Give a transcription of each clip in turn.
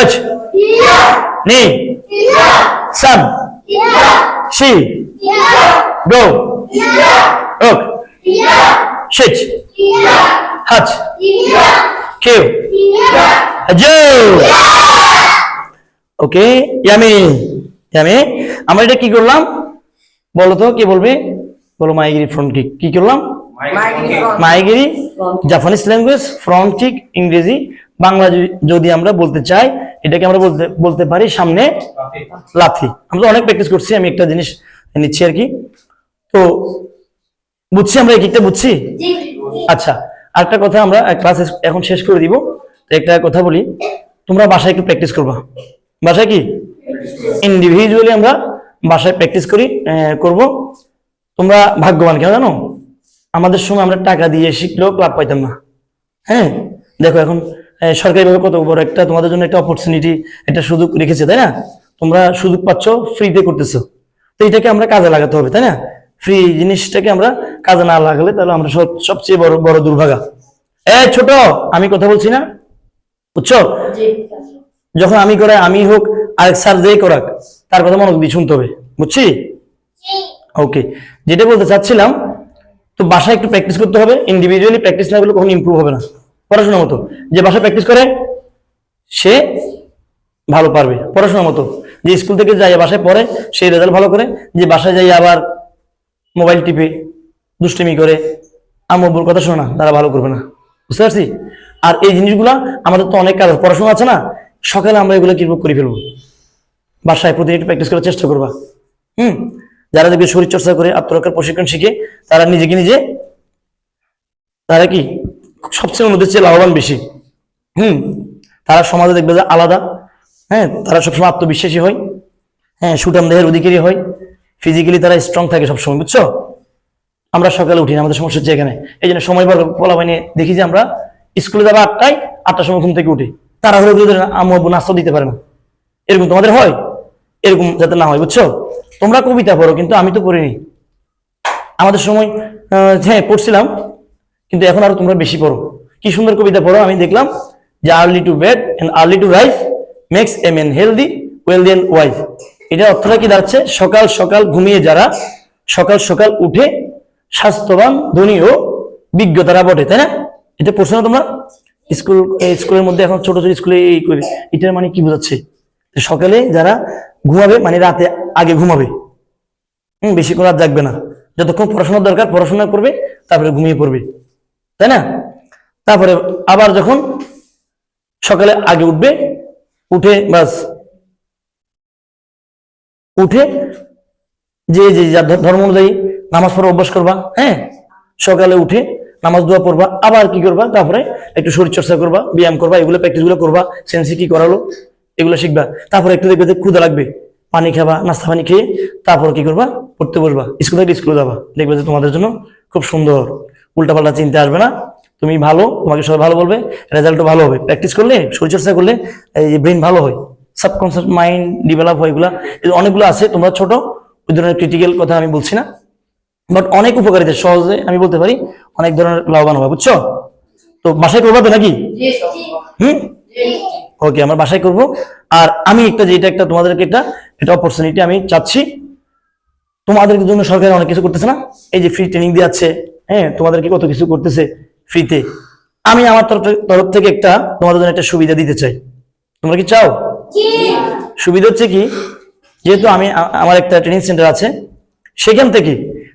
হচ নি সাম শি ডো ওক শিচ হাচ কিউ হাজু ওকে ইয়ামি ইয়ামি আমরা এটা কি করলাম? বলো তো কি বলবে? বলো মাইগিরি ফ্রন্ট কিক কি করলাম? মাইগিরি জাপানিজ ল্যাঙ্গুয়েজ ফ্রন্ট। কিক ইংরেজি। বাংলা যদি- আমরা বলতে চাই এটাকে আমরা বলতে বলতে পারি সামনে লাথি। আমরা অনেক প্র্যাকটিস করছি আমি একটা জিনিস নিচ্ছি আর কি। তো বুঝছি আমরা এই কিকটা বুঝছি? আচ্ছা আরেকটা কথা আমরা ক্লাস এখন শেষ করে দিব। তো একটা কথা বলি তোমরা বাসায় একটু প্র্যাকটিস করবা। বাসায় কি? ইন্ডিভিজুয়ালি আমরা বাসায় প্র্যাকটিস করি করব। তোমরা ভাগ্যবান কেন জানো? আমাদের সময় আমরা টাকা দিয়ে শিখলেও ক্লাব পাইতাম না। হ্যাঁ? দেখো এখন সরকারিভাবে কত বড় একটা তোমাদের জন্য একটা অপরচুনিটি একটা সুযোগ রেখেছে তাই না? তোমরা সুযোগ পাচ্ছ ফ্রিতে করতেছো। তো এটাকে আমরা কাজে লাগাতে হবে তাই না? ফ্রি জিনিসটাকে আমরা কাজে না লাগালে তাহলে আমরা সব সবচেয়ে বড় বড় দুর্ভাগা। এ ছোট আমি কথা বলছি না? বুঝছ? যখন আমি করাই আমি হোক আরেক স্যার যেই করাক তার কথা মনোযোগ দিয়ে শুনতে হবে বুঝছি? ওকে যেটা বলতে চাচ্ছিলাম তো বাসায় একটু প্র্যাকটিস করতে হবে ইন্ডিভিজুয়ালি প্র্যাকটিস না করলে কখনো ইম্প্রুভ হবে না। পড়াশোনার মতো। যে বাসায় প্র্যাকটিস করে, সে ভালো পারবে পড়াশোনার মতো। যে স্কুল থেকে যাই বাসায় পড়ে সেই রেজাল্ট ভালো করে। যে বাসায় যাই আবার মোবাইল টিপে, দুষ্টুমি করে আম্মুর কথা শোনা তারা ভালো করবে না। বুঝতে পারছি? আর এই জিনিসগুলা আমাদের তো অনেক কাজ পড়াশোনা আছে না? সকালে আমরা এগুলো কি করে ফেলব? বাসায় প্রতিদিন একটু প্র্যাকটিস করার চেষ্টা করবা। হুম? যারা দেখবে শরীর চর্চা করে, আত্মরক্ষার প্রশিক্ষণ শিখে, তারা নিজেকে নিজে, তারা কি সবচেয়ে অন্যদের চেয়ে লাভবান বেশি। হুম? তারা সমাজে দেখবে যে আলাদা। হ্যাঁ? তারা সবসময় আত্মবিশ্বাসী হয়। হ্যাঁ সুটাম দেহের অধিকারী হয়। ফিজিক্যালি তারা স্ট্রং থাকে সবসময়, বুঝছ? আমরা সকালে উঠি না, আমাদের সমস্যা হচ্ছে এখানে। এই জন্য সময় বলা মানে দেখি যে আমরা স্কুলে যাব আটটায়, আটটার সময় ঘুম থেকে উঠি। তারা হলে আম্মু আব্বু নাস্তা দিতে পারে না। এরকম তোমাদের হয়? এরকম যাতে না হয়, বুঝছ? তোমরা কবিতা পড়ো, কিন্তু আমি তো পড়িনি। আমাদের সময় হ্যাঁ পড়ছিলাম। কিন্তু এখন আরও তোমরা বেশি পড়ো। কি সুন্দর কবিতা পড়ো, আমি দেখলাম, যে early to bed and early to rise makes a men healthy wealthy and wife এটা অর্থটা কি দাঁড়াচ্ছে? সকাল সকাল ঘুমিয়ে যারা সকাল সকাল উঠে স্বাস্থ্যবান, ধনী ও বিজ্ঞ তারা বটে, তাই না? এটা পড়ছো না তোমরা? স্কুল স্কুলের মধ্যে এখন ছোট ছোট স্কুলে এই করে, এটার মানে কি বোঝাচ্ছে? সকালে যারা ঘুমাবে মানে রাতে আগে ঘুমাবে। হম বেশি করে রাত জাগবে না। যতক্ষণ পড়াশোনার দরকার, পড়াশোনা করবে, তারপরে ঘুমিয়ে পড়বে। তাই না? তারপরে আবার যখন সকালে আগে উঠবে, উঠে বাস, উঠে যে যে যার ধর্ম অনুযায়ী নামাজ পড়া অভ্যাস করবা হ্যাঁ? সকালে উঠে নামাজ দোয়া পড়বা, আবার কি করবা? তারপরে একটু শরীর চর্চা করবা, ব্যায়াম করবা, এগুলো প্র্যাকটিসগুলো করবা, সেন্সি কি করালো, এগুলো শিখবা। তারপরে একটু দেখবে যে ক্ষুদা লাগবে, পানি খাবা, নাস্তা পানি খেয়ে তারপর কি করবা? পড়তে বসবা, স্কুল থেকে স্কুলে যাবা। দেখবে যে তোমাদের জন্য খুব সুন্দর। উল্টাপাল্টা চিনতে আসবে না। তুমি ভালো, তোমাকে সবাই ভালো বলবে, রেজাল্টও ভালো হবে। প্র্যাকটিস করলে শরীরচর্চা করলে, এই ব্রেন ভালো হয়, সাবকনসিয়াস মাইন্ড ডেভেলপ হয় এগুলা। অনেকগুলো আছে, তোমরা ছোট, ওই ধরনের ক্রিটিক্যাল কথা আমি বলছি না। বাট অনেক উপকারিতা, সহজে আমি বলতে পারি, অনেক ধরনের লাভবান হবে, বুঝছ? তো বাসায় করবা নাকি? হুম? ওকে, আমরা বাসায় করব। আর আমি একটা, যেটা একটা তোমাদেরকে একটা এটা অপরচুনিটি আমি চাচ্ছি। তোমাদের জন্য সরকার অনেক কিছু করতেছে না? এই যে ফ্রি ট্রেনিং দিচ্ছে হ্যাঁ তোমাদেরকে কত কিছু করতেছে ফ্রিতে আমি আমার তরফ থেকে- একটা তোমাদের জন্য একটা সুবিধা দিতে চাই। তোমরা কি চাও? সুবিধা হচ্ছে কি? যেহেতু আমি আমার একটা ট্রেনিং সেন্টার আছে সেখান থেকে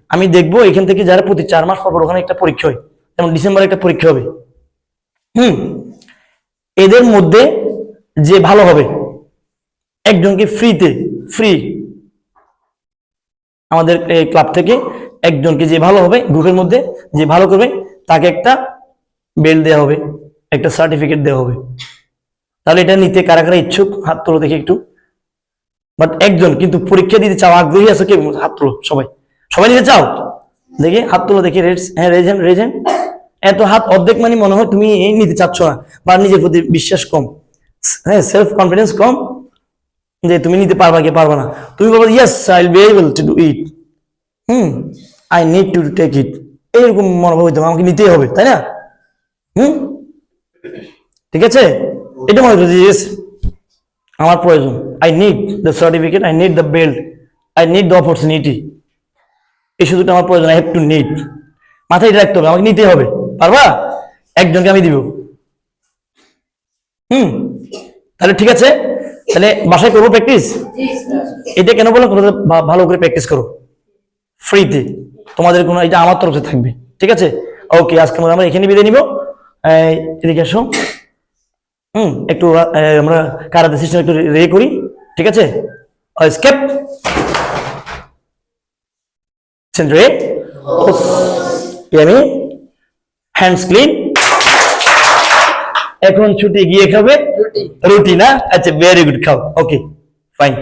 আমি দেখব এখান থেকে যারা প্রতি চার মাস পর পর ওখানে একটা পরীক্ষা হয় যেমন ডিসেম্বরে একটা পরীক্ষা হবে। হুম? এদের মধ্যে যে ভালো হবে একজনকে ফ্রিতে ফ্রি আমাদের এই ক্লাব থেকে একজনকে যে ভালো হবে গ্রুপের মধ্যে যে ভালো করবে, তাকে একটা বেল দেওয়া হবে, একটা সার্টিফিকেট দেওয়া হবে। তাহলে এটা নিতে কারা কারা ইচ্ছুক? হাত তোলো দেখি একটু। বাট একজন, কিন্তু পরীক্ষা দিতে চাও, আগ্রহী আছে কে হাত তোলো সবাই। সবাই নিতে চাও? দেখি, হাত তোলো দেখি হ্যাঁ রেজেন রেজেন এত হাত অর্ধেক মানে মনে হয় তুমি নিতে চাচ্ছ না, বা নিজের প্রতি বিশ্বাস কম। হ্যাঁ সেলফ কনফিডেন্স কম, যে তুমি নিতে পারবা কি পারবা না। তুমি বলব yes I be able to do it hmm. I need to take it এইরকম মনোভাব হইতে হবে, আমাকে নিতেই হবে তাই না? হুম? ঠিক আছে? এটা মনে করছি yes, আমার প্রয়োজন। I need the certificate I need the belt I need the opportunity এই সুযোগটা আমার প্রয়োজন আই হ্যাভ টু নিড মাথায় এটা রাখতে হবে আমাকে নিতে হবে। পারবা? একজনকে আমি দিব। হুম? তাহলে ঠিক আছে? তাহলে বাসায় করব প্র্যাকটিস এটা কেন তোমরা ভালো করে প্র্যাকটিস করো। ফ্রিতে তোমাদের কোনো এটা আমার তরফে থাকবে। ঠিক আছে? ওকে আজকে আমরা এখানে বিদায় নিব। এদিকে আসো। হুম একটু আমরা কারাতে সিস্টেম একটু রে করি। ঠিক আছে? স্কেপ সেন্টারে আমি হ্যান্ডস ক্লিন এখন ছুটি গিয়ে খাবে? রুটি। না? আচ্ছা ভেরি গুড খাও। Okay fine